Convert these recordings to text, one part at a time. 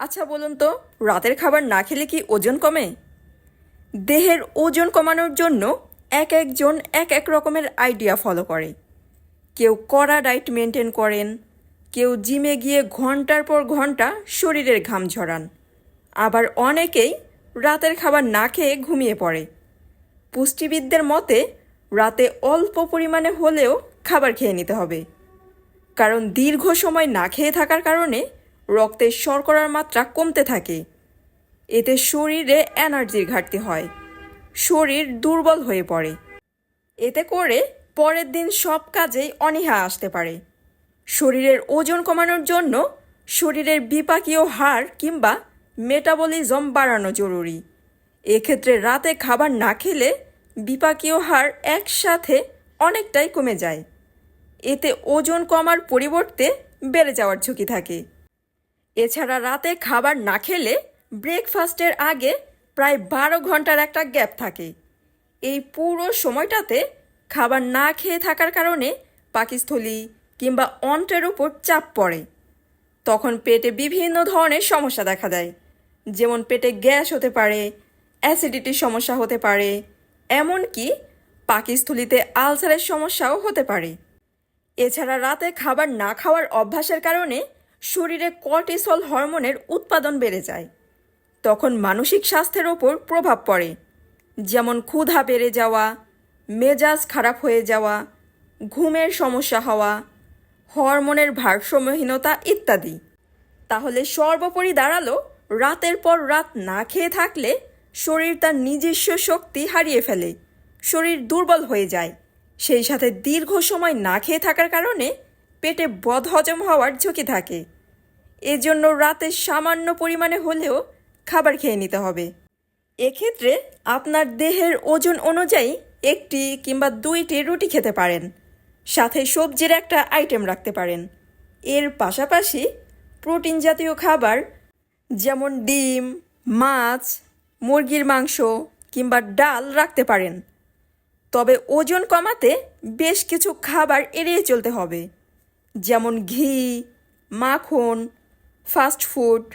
আচ্ছা বলুন তো, রাতের খাবার না খেলে কি ওজন কমে? দেহের ওজন কমানোর জন্য এক একজন এক এক রকমের আইডিয়া ফলো করে। কেউ কড়া ডায়েট মেনটেন করেন, কেউ জিমে গিয়ে ঘণ্টার পর ঘণ্টা শরীরের ঘাম ঝরান। আবার অনেকেই রাতের খাবার না খেয়ে ঘুমিয়ে পড়ে। পুষ্টিবিদদের মতে, রাতে অল্প পরিমাণে হলেও খাবার খেয়ে নিতে হবে। কারণ দীর্ঘ সময় না খেয়ে থাকার কারণে রক্তের শর্করার মাত্রা কমতে থাকে। এতে শরীরে এনার্জির ঘাটতি হয়। শরীর দুর্বল হয়ে পড়ে। এতে করে পরের দিন সব কাজেই অনীহা আসতে পারে। শরীরের ওজন কমানোর জন্য শরীরের বিপাকীয় হার কিংবা মেটাবলিজম বাড়ানো জরুরি। এক্ষেত্রে রাতে খাবার না খেলে বিপাকীয় হার একসাথে অনেকটাই কমে যায়। এতে ওজন কমার পরিবর্তে বেড়ে যাওয়ার ঝুঁকি থাকে। এছাড়া রাতে খাবার না খেলে ব্রেকফাস্টের আগে প্রায় বারো ঘণ্টার একটা গ্যাপ থাকে। এই পুরো সময়টাতে খাবার না খেয়ে থাকার কারণে পাকিস্থলী কিংবা অন্ত্রের উপর চাপ পড়ে। তখন পেটে বিভিন্ন ধরনের সমস্যা দেখা দেয়। যেমন পেটে গ্যাস হতে পারে, অ্যাসিডিটির সমস্যা হতে পারে, এমনকি পাকিস্থলিতে আলসারের সমস্যাও হতে পারে। এছাড়া রাতে খাবার না খাওয়ার অভ্যাসের কারণে শরীরে কর্টিসল হরমোনের উৎপাদন বেড়ে যায়। তখন মানসিক স্বাস্থ্যের ওপর প্রভাব পড়ে। যেমন ক্ষুধা বেড়ে যাওয়া, মেজাজ খারাপ হয়ে যাওয়া, ঘুমের সমস্যা হওয়া, হরমোনের ভারসাম্যহীনতা ইত্যাদি। তাহলে সর্বোপরি দাঁড়াল রাতের পর রাত না খেয়ে থাকলে শরীর তার নিজস্ব শক্তি হারিয়ে ফেলে। শরীর দুর্বল হয়ে যায়। সেই সাথে দীর্ঘ সময় না খেয়ে থাকার কারণে পেটে বদহজম হওয়ার ঝুঁকি থাকে। এজন্য রাতে সামান্য পরিমাণে হলেও খাবার খেয়ে নিতে হবে। এক্ষেত্রে আপনার দেহের ওজন অনুযায়ী একটি কিংবা দুইটি রুটি খেতে পারেন। সাথে সবজির একটা আইটেম রাখতে পারেন। এর পাশাপাশি প্রোটিন জাতীয় খাবার যেমন ডিম, মাছ, মুরগির মাংস কিংবা ডাল রাখতে পারেন। তবে ওজন কমাতে বেশ কিছু খাবার এড়িয়ে চলতে হবে। যেমন ঘি, মাখন ফাস্ট ফুড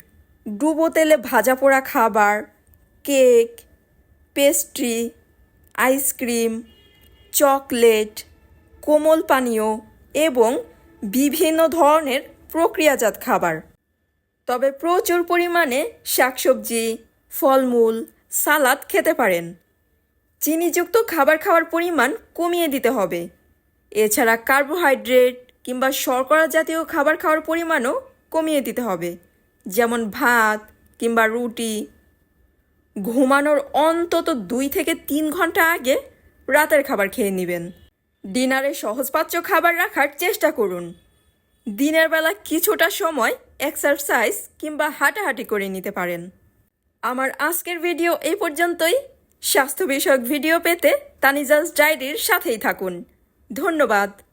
ডুবো তেলে ভাজা পোড়া খাবার, cake pastry ice cream chocolate কোমল পানীয় এবং বিভিন্ন ধরনের প্রক্রিয়াজাত খাবার। তবে প্রচুর পরিমাণে শাকসবজি, ফলমূল, সালাদ খেতে পারেন। চিনিযুক্ত খাবার খাওয়ার পরিমাণ কমিয়ে দিতে হবে। এছাড়া কার্বোহাইড্রেট কিংবা শর্করা জাতীয় খাবার খাওয়ার পরিমাণও কমিয়ে দিতে হবে। যেমন ভাত কিংবা রুটি। ঘুমানোর অন্তত দুই থেকে তিন ঘণ্টা আগে রাতের খাবার খেয়ে নেবেন। ডিনারে সহজপাচ্য খাবার রাখার চেষ্টা করুন। দিনের বেলা কিছুটা সময় এক্সারসাইজ কিংবা হাঁটাহাঁটি করে নিতে পারেন। আমার আজকের ভিডিও এই পর্যন্তই। স্বাস্থ্য বিষয়ক ভিডিও পেতে তানিজাস ডায়েরির সাথেই থাকুন। ধন্যবাদ।